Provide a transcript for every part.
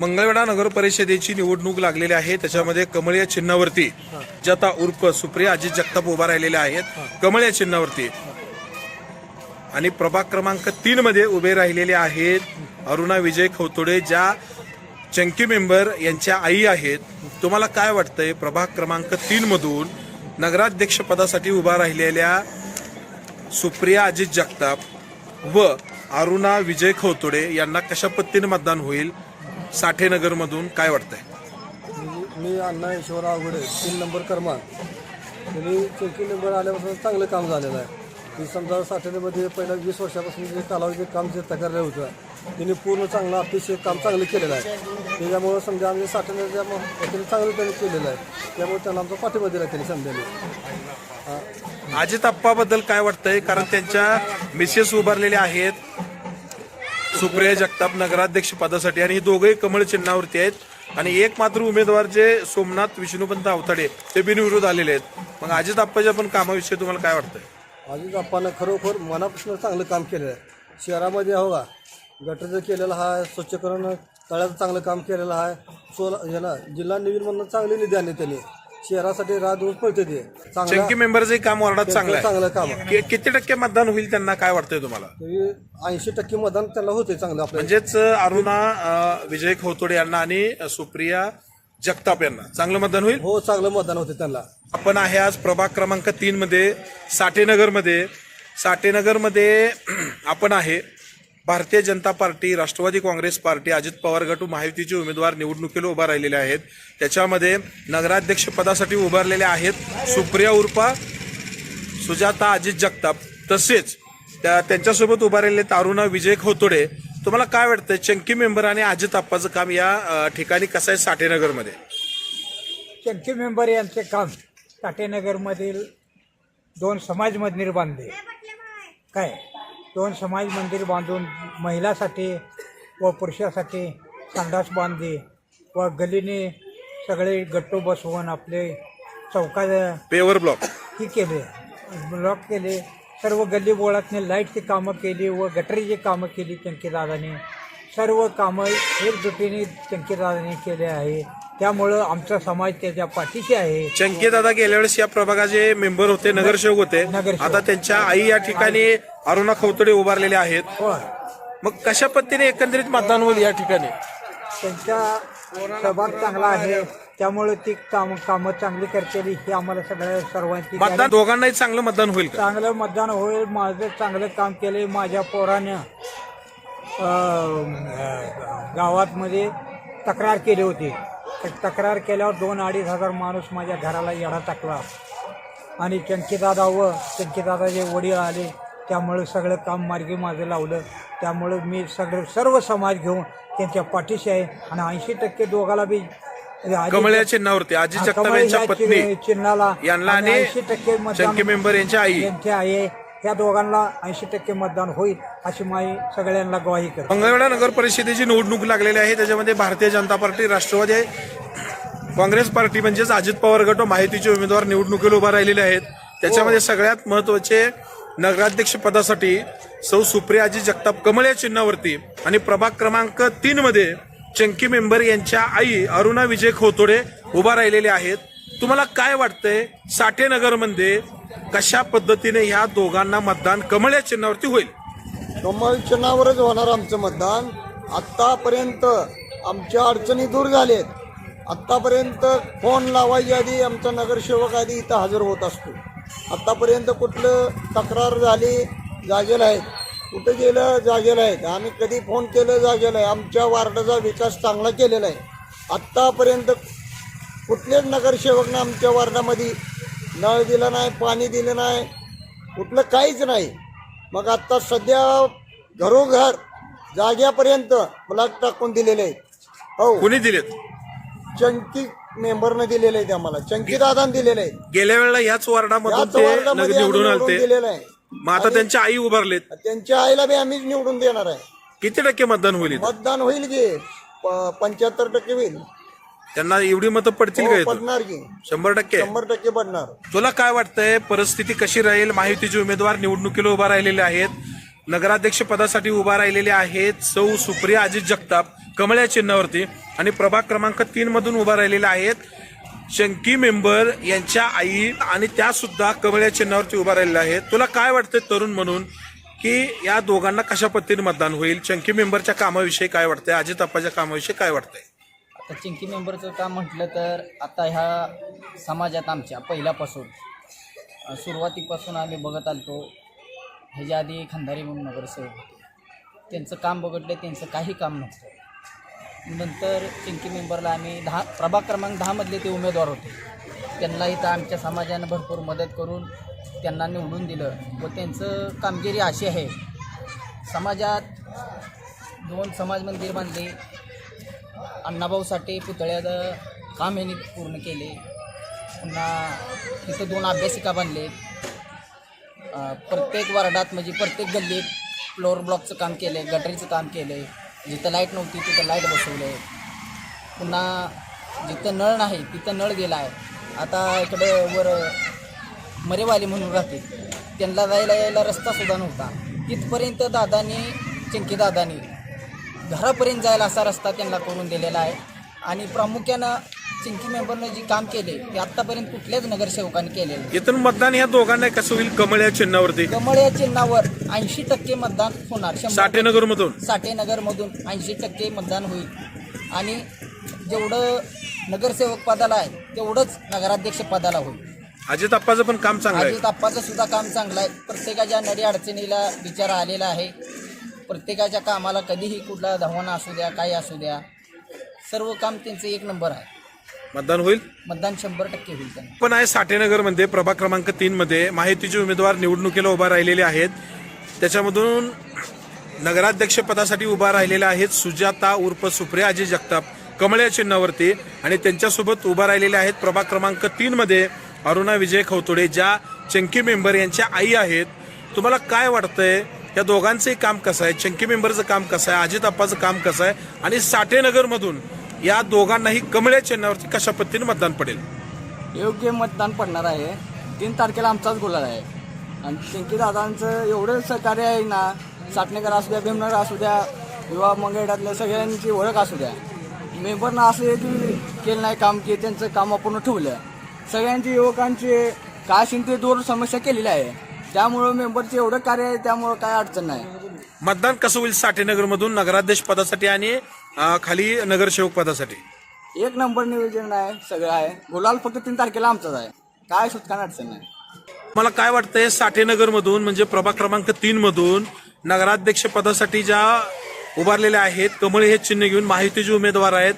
मंगळवेढा नगर परिषदेची निवडणूक लागलेली आहे. त्याच्यामध्ये कमळ या चिन्हावरती जता उर्फ सुप्रिया अजित जगताप उभा राहिलेल्या आहेत. कमळ या चिन्हावरती. आणि प्रभाग क्रमांक तीन मध्ये उभे राहिलेले आहेत अरुणा विजय खवतोडे ज्या चंकी मेंबर यांच्या आई आहेत. तुम्हाला काय वाटतंय? प्रभाग क्रमांक तीन मधून नगराध्यक्ष पदासाठी उभा राहिलेल्या सुप्रिया अजित जगताप व अरुणा विजय खवतोडे यांना कशा पद्धतीने मतदान होईल? साठेनगर मधून काय वाटतंय? मी मी अण्णा ईश्वर आवगडे तीन नंबर क्रमांक त्यांनी चौकी नंबर आल्यापासून चांगलं काम झालेलं आहे. मी समजा साठवण्यामध्ये पहिल्या वीस वर्षापासून जे कालावधी काम जे तक्रार होतं त्यांनी पूर्ण चांगलं अतिशय काम चांगलं केलेलं आहे. त्याच्यामुळं समजा आम्ही साठवण्याच्या त्यांनी चांगलं त्यांनी केलेलं आहे. त्यामुळे त्यांना आमचा पाठिंबा दिला त्यांनी समजाने अजित अप्पाबद्दल काय वाटतंय? कारण त्यांच्या मिसेस उभारलेल्या आहेत. सुप्रिया जगताप नगराध्यक्ष पदासाठी. आणि ही दोघेही कमळ चिन्हावरती आहेत. आणि एक मात्र उमेदवार जे सोमनाथ विष्णुपंत आवताडे ते बिनविरोध आलेले आहेत. मग अजित आप्पाच्या पण कामाविषयी तुम्हाला काय वाटतंय? अजित आप्पानं खरोखर मनापासून चांगलं काम केलेलं आहे. शहरामध्ये हो का गटरचं केलेलं आहे स्वच्छकरण तळ्याचं चांगलं काम केलेलं आहे सोला याला जिल्हा निवीन म्हणून चांगली निधी आणली त्यांनी. शहरासाठी रात दिवस पळते ते. चांगलं काम वार्डात चांगलं चांगलं काम आहे. आहे कि- किती टक्के मतदान होईल त्यांना? काय वाटतंय तुम्हाला? ऐंशी टक्के मतदान त्याला होते चांगलं आपल्या म्हणजेच अरुणा अं, विजय खवतोडे यांना आणि सुप्रिया जगताप यांना चांगलं मतदान होईल? हो चांगलं मतदान होते त्यांना. आपण आहे आज प्रभाग क्रमांक तीन मध्ये साठेनगरमध्ये साठेनगरमध्ये आपण आहे भारतीय जनता पार्टी राष्ट्रवादी काँग्रेस पार्टी अजित पवार गट महायुतीचे उमेदवार निवडणुकीला उभा राहिलेले आहेत. त्याच्यामध्ये नगराध्यक्षपदासाठी उभारलेले आहेत सुप्रिया उर्फा सुजाता अजित जगताप. तसेच त्या त्यांच्यासोबत उभारलेले तारुणा विजय खोतोडे. तुम्हाला काय वाटतं चंकी मेंबर आणि अजित आप्पाचं काम या ठिकाणी कसं आहे साठेनगरमध्ये? चंकी मेंबर यांचे काम साठेनगरमधील दोन समाज मंदिर बांधले. काय? दोन समाज मंदिर बांधून महिलासाठी व पुरुषासाठी संडास बांधले व गलीने सगळे गट्टू बसवून आपले चौका पेवर ब्लॉक. ही केले ब्लॉक केले. सर्व गल्ली बोळातने लाईटची कामं केली व गटरीची कामं केली चंकीदादाने सर्व कामं एकजुटीने चंकीदादाने केले आहे. त्यामुळं आमचा समाज त्याच्या पाठीशी आहे. चंकी दादा गेल्या वेळेस या प्रभागाचे मेंबर होते नगरसेवक होते. नगरसेवक. आता त्यांच्या आई या ठिकाणी अरुणा खवतडे उभारलेले आहेत. मग कशा पद्धतीने एकंदरीत मतदान होईल या ठिकाणी? त्यांचा सहभाग चांगला आहे. त्यामुळे ती काम कामं चांगली करतेली ही आम्हाला सगळ्या सर्वांची मतदान दोघांनाही चांगलं मतदान होईल का? चांगलं मतदान होईल. माझं चांगलं काम केले माझ्या पोरानं अं, गावात मध्ये तक्रार केली होती. तर तक्रार केल्यावर दोन अडीच हजार माणूस माझ्या घराला येडा टाकला. आणि चंकीदादा व चंकीदादाचे वडील आले. त्यामुळे सगळं काम मार्गी माझं लावलं. त्यामुळे मी सगळं सर्व समाज घेऊन त्यांच्या पाठीशी आहे. आणि ऐंशी टक्के दोघाला बी कमळ या चिन्हावरती अजित जगताप कमळ यांच्या ह्या पत्नी चि- चिन्हाला. यांना ऐंशी टक्के मेंबर यांच्या आई. यांचे आहे. या दोघांना ऐंशी टक्के मतदान होईल अशी माई सगळ्यांना ग्वाही करते. मंगळवेढा नगर परिषदेची निवडणूक लागलेली आहे. त्याच्यामध्ये भारतीय जनता पार्टी राष्ट्रवादी काँग्रेस पार्टी म्हणजेच अजित पवार गट माहितीचे उमेदवार निवडणुकीला उभा राहिलेले आहेत. त्याच्यामध्ये सगळ्यात महत्त्वाचे नगराध्यक्ष पदासाठी सौ सुप्रियाजी जगताप कमळ या चिन्हावरती आणि प्रभाग क्रमांक तीन मध्ये चंकी मेंबर यांच्या आई अरुणा विजय खोतोडे उभा राहिलेले आहेत. तुम्हाला काय वाटतंय? साठेनगरमध्ये कशा पद्धतीने ह्या दोघांना मतदान कमळ या चिन्हावरती होईल? कमळ चिन्हावरच होणार आमचं मतदान. आत्तापर्यंत आमच्या अडचणी दूर झालेत. आत्तापर्यंत फोन लावायच्या आधी आमचा नगरसेवक आधी इथं हजर होत असतो. आत्तापर्यंत कुठलं तक्रार झाली जागेला आहेत. कुठं गेलं जागेला आहेत. आम्ही कधी फोन केलं जागेला आहे. आमच्या वार्डाचा विकास चांगला केलेला आहे. आत्तापर्यंत कुठल्याच नगरसेवकनं आमच्या वार्डामध्ये नळ दिलं नाही पाणी दिलं नाही कुठलं काहीच नाही. मग आता सध्या घरोघर जाग्यापर्यंत ब्लॉक टाकून दिलेले आहेत. हो. कुणी दिलेत? चंकी मेंबरनं दिलेले आहेत आम्हाला. चंकी दादान दिलेले आहेत. गेल्या वेळेला वार्डामधून याच ते वार्डामध्ये निवडून आम्ही आलते. दिलेलं आहे. मग आता त्यांच्या आई उभारलेत. त्यांच्या आईला बी आम्हीच निवडून देणार आहे. किती टक्के मतदान होईल इथं? मतदान होईल की पंच्याहत्तर टक्के होईल. त्यांना एवढी मतं पडतील का हो, इथं? पडणार की. शंभर टक्के? शंभर टक्के पडणार. तुला काय वाटतंय? परिस्थिती कशी राहील? माहितीचे उमेदवार निवडणुकीला उभा राहिलेले आहेत. नगराध्यक्ष पदासाठी उभा राहिलेले आहेत. सौ सुप्रिया अजित जगताप कमळ या चिन्हावरती आणि प्रभाग क्रमांक तीन मधून उभा राहिलेले आहेत. शंकी मेंबर यांच्या आई आणि त्या सुद्धा कमळ या चिन्हावरती उभा राहिलेल्या आहेत. तुला काय वाटतंय तरुण म्हणून? की या दोघांना कशा पद्धतीने मतदान होईल? चंकी मेंबरच्या कामाविषयी काय वाटतंय? अजित अप्पाच्या कामाविषयी काय वाटतंय? तर चिंकी मेंबरचं काम म्हटलं तर आता ह्या समाजात आमच्या पहिल्यापासून सुरुवातीपासून आम्ही बघत आलतो ह्याच्या आधी खंदारी म्हणून नगरसेवक होते. त्यांचं काम बघितलं त्यांचं काही काम नव्हतं नंतर चिंकी मेंबरला आम्ही दहा प्रभाग क्रमांक दहामधले ते उमेदवार होते. त्यांना इथं आमच्या समाजानं भरपूर मदत करून त्यांना निवडून दिलं. व त्यांचं कामगिरी अशी आहे समाजात दोन समाज मंदिर बांधले अण्णाभाऊ साठे पुतळ्याचं काम यांनी पूर्ण केले. पुन्हा तिथं दोन अभ्यासिका बांधले प्रत्येक वार्डात म्हणजे प्रत्येक गल्लीत फ्लोअर ब्लॉकचं काम केलं आहे गटरीचं काम केलं आहे जिथं लाइट नव्हती तिथं लाइट बसवलं आहे पुन्हा जिथं नळ नाही तिथं नळ गेला आहे आता इकडं वर मरेवाली म्हणून राहते. त्यांना जायला यायला रस्तासुद्धा नव्हता. तिथपर्यंत दादानी चिंकी दादानी घरापर्यंत जायला असा रस्ता त्यांना करून दिलेला आहे. आणि प्रामुख्यानं चिंकी मेंबरनं जे काम केले ते आत्तापर्यंत कुठल्याच नगरसेवकांनी केलेलं. इथून मतदान या दोघांना कसं होईल? कमळ या चिन्हावरती? कमळ या चिन्हावर ऐंशी टक्के मतदान होणार. शंभर साठेनगर मधून साठेनगरमधून ऐंशी टक्के मतदान होईल. आणि जेवढं नगरसेवक पदाला आहे तेवढंच नगराध्यक्ष पदाला होईल. अजित अप्पाचं पण काम चांगलं आहे. अजित आप्पाचं सुद्धा काम चांगलं आहे. प्रत्येकाच्या नडी अडचणीला विचार आलेला आहे. प्रत्येकाच्या कामाला कधीही कुठला धावणं असू द्या काही असू द्या सर्व काम त्यांचं एक नंबर आहे. मतदान होईल? मतदान शंभर टक्के होईल त्यांना. पण आहे साठेनगरमध्ये प्रभाग क्रमांक तीन मध्ये माहितीचे उमेदवार निवडणुकीला उभा राहिलेले आहेत. त्याच्यामधून नगराध्यक्ष पदासाठी उभा राहिलेले आहेत सुजाता उर्फ सुप्रिया अजय जगताप. कमळ या चिन्हावरती आणि त्यांच्यासोबत उभा राहिलेले आहेत प्रभाग क्रमांक तीन मध्ये अरुणा विजय खवतोडे ज्या चंकी मेंबर यांच्या आई आहेत. तुम्हाला काय वाटतंय? या दोघांचंही काम कसं आहे? चंकी मेंबरचं काम कसं आहे? अजित अप्पाचं काम कसं आहे? आणि साठेनगरमधून या दोघांनाही कमळ्या चिन्हावरती कशा पद्धतीने मतदान पडेल? योग्य मतदान पडणार आहे. तीन तारखेला आमचाच गोला आहे. आणि चंकी दादांचं एवढं सहकार्य आहे ना साटणेकर असू द्या भीमनगर असू द्या किंवा मंगळातल्या सगळ्यांची ओळख असू द्या. मेंबरनं असं की केलं नाही काम की त्यांचं काम आपण ठेवलं. सगळ्यांची युवकांची काय असेल ते दूर समस्या केलेली आहे. त्यामुळं मेंबरचे एवढं कार्य आहे त्यामुळं काय अडचण नाही. मतदान कसं होईल साठेनगर मधून नगराध्यक्ष पदासाठी आणि अं, खाली नगरसेवक पदासाठी? एक नंबर नियोजन आहे सगळं आहे. गुलाल फक्त तीन तारखेला आमचाच आहे. काय सुटका अडचण नाही. मला काय वाटतंय साठेनगर मधून म्हणजे प्रभाग क्रमांक तीन मधून नगराध्यक्ष पदासाठी ज्या उभारलेल्या आहेत कमळ हे चिन्ह घेऊन माहितीचे उमेदवार आहेत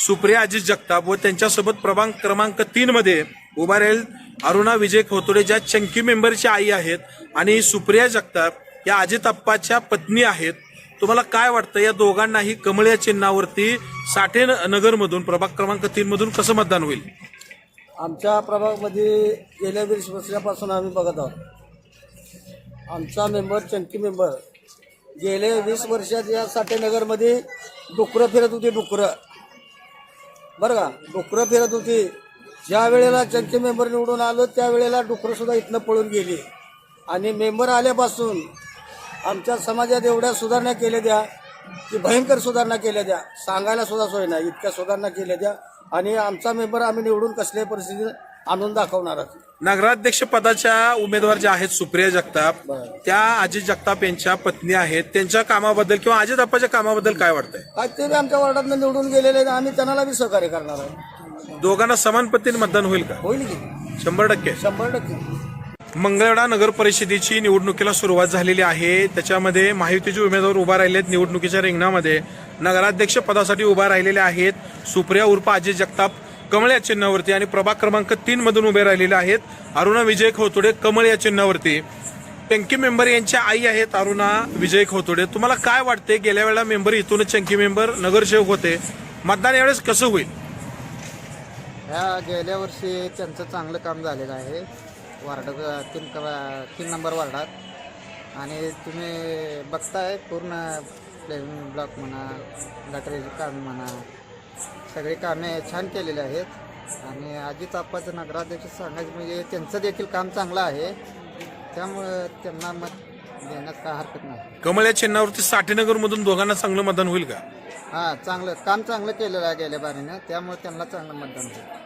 सुप्रिया अजित जगताप व त्यांच्यासोबत प्रभाग क्रमांक तीन मध्ये उभा राहील अरुणा विजय खोतोडे ज्या चंकी मेंबरच्या आई आहेत आणि सुप्रिया जगताप या अजित अप्पाच्या पत्नी आहेत तुम्हाला काय वाटतं? या दोघांनाही कमळ या चिन्हावरती साठे नगरमधून प्रभाग क्रमांक तीन मधून कसं मतदान होईल? आमच्या प्रभागमध्ये गेल्या वीस वर्षापासून आम्ही बघत आहोत. आमचा मेंबर चंकी मेंबर गेले वीस वर्षात या साठेनगरमध्ये डुकरं फिरत होती डुकरं. बरं का? डुकरं फिरत होती. ज्या वेळेला चंकी मेंबर निवडून आलो त्यावेळेला डुकरं सुद्धा इथनं पळून गेली. आणि मेंबर आल्यापासून आमच्या समाजात एवढ्या सुधारणा केल्या द्या की भयंकर सुधारणा केल्या द्या सांगायला सुद्धा सोय नाही इतक्या सुधारणा केल्या द्या आणि आमचा मेंबर आम्ही निवडून कसल्याही परिस्थितीत आणून दाखवणार आहोत नगराध्यक्ष पदाच्या उमेदवार ज्या आहेत सुप्रिया जगताप बरं. त्या अजित जगताप यांच्या पत्नी आहेत. त्यांच्या कामाबद्दल किंवा अजित अप्पाच्या कामाबद्दल काय वाटतंय? काय ते बी आमच्या वार्डातनं निवडून गेलेले आहेत, आम्ही त्यांना बी सहकार्य करणार आहे दोघांना समान पद्धतीने मतदान होईल का? होईल की. शंभर टक्के. शंभर टक्के. मंगळवेढा नगर परिषदेची निवडणुकीला सुरुवात झालेली आहे. त्याच्यामध्ये महायुतीचे उमेदवार उभा राहिले आहेत निवडणुकीच्या रिंगणामध्ये नगराध्यक्ष पदासाठी उभा राहिलेले आहेत. सुप्रिया उर्फ अजय जगताप कमळ या चिन्हावरती आणि प्रभाग क्रमांक तीन मधून उभे राहिलेले आहेत. अरुणा विजय खोतोडे कमळ या चिन्हावरती. चंकी मेंबर यांच्या आई आहेत अरुणा विजय खोतोडे. तुम्हाला काय वाटते गेल्या वेळेला मेंबर इथूनच चंकी मेंबर नगरसेवक होते. मतदान यावेळेस कसं होईल? ह्या गेल्या वर्षी त्यांचं चांगलं काम झालेलं आहे. वार्डात तीन क- तीन नंबर वार्डात. आणि तुम्ही बघताय पूर्ण प्लेन ब्लॉक म्हणा गटरेची काम म्हणा सगळी कामे छान केलेली आहेत. आणि अजित आप्पाचं नगराध्यक्ष सांगायचं म्हणजे त्यांचं देखील काम चांगलं आहे. त्यामुळं त्यांना मत देण्यात काय हरकत नाही. कमळ या चिन्हावरती साठेनगर मधून दोघांना चांगलं मतदान होईल का? हां चांगलं काम चांगलं केलेलं आहे गेल्या बारीनं. त्यामुळे त्यांना चांगलं मतदान होईल.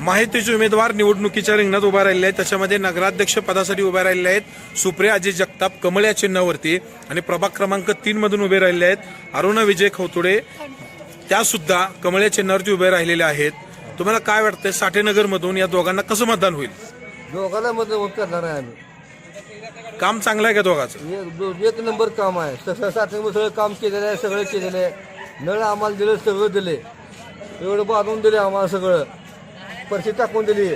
माहितीचे उमेदवार निवडणुकीच्या रिंगणात उभा राहिलेले आहेत. त्याच्यामध्ये नगराध्यक्ष पदासाठी उभे राहिलेले आहेत. सुप्रिया अजित जगताप कमळ या चिन्हावरती आणि प्रभाग क्रमांक तीन मधून उभे राहिलेले आहेत. अरुणा विजय खवतुडे त्या सुद्धा कमळ या चिन्हावरती उभे राहिलेले आहेत. तुम्हाला काय वाटतंय साठेनगर मधून या दोघांना कसं मतदान होईल? दोघांना मध्ये करणार आहे आम्ही. काम चांगलं आहे का दोघांचं? एक नंबर काम आहे. तसं साठे सगळं काम केलेलं आहे सगळं केलेलं आहे. नळ आम्हाला दिलं सगळं दिले एवढं बांधून दिले आम्हाला सगळं. परशी टाकून दिली.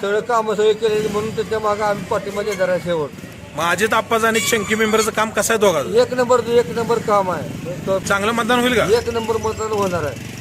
सगळं कामं सगळे केलेली म्हणून त्याच्या मागं आम्ही पाठीमध्ये आहे शेवट. मग अजित आप्पाचं आणि शंकी मेंबरचं काम कसं आहे दोघांचं? एक नंबर एक नंबर काम आहे. चांगलं मतदान होईल का? एक नंबर मतदान होणार आहे.